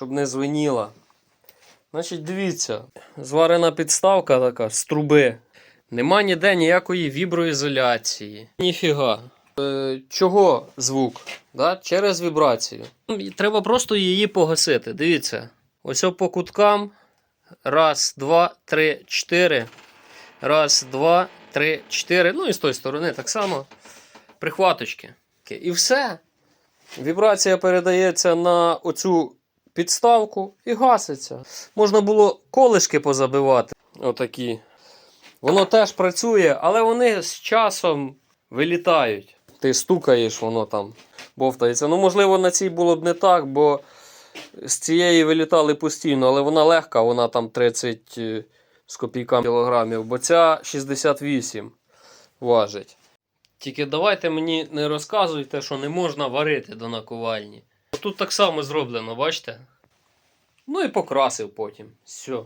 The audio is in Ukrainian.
щоб не звеніла. Значить, дивіться, зварена підставка така з труби. Нема ніде ніякої віброізоляції. Ніфіга. Е, чого звук? Да? Через вібрацію. Треба просто її погасити. Дивіться. Ось по куткам. Раз, два, три, чотири. Раз, два, три, чотири. Ну і з тої сторони так само. Прихваточки. І все. Вібрація передається на оцю підставку і гаситься. Можна було колишки позабивати. Отакі. Воно теж працює, але вони з часом вилітають. Ти стукаєш, воно там бовтається. Ну, можливо, на цій було б не так, бо з цієї вилітали постійно, але вона легка, вона там 30 е, з копійками кілограмів, бо ця 68 важить. Тільки давайте мені не розказуйте, що не можна варити до накувальні. Тут так само зроблено, бачите? Ну і покрасив потім. Все.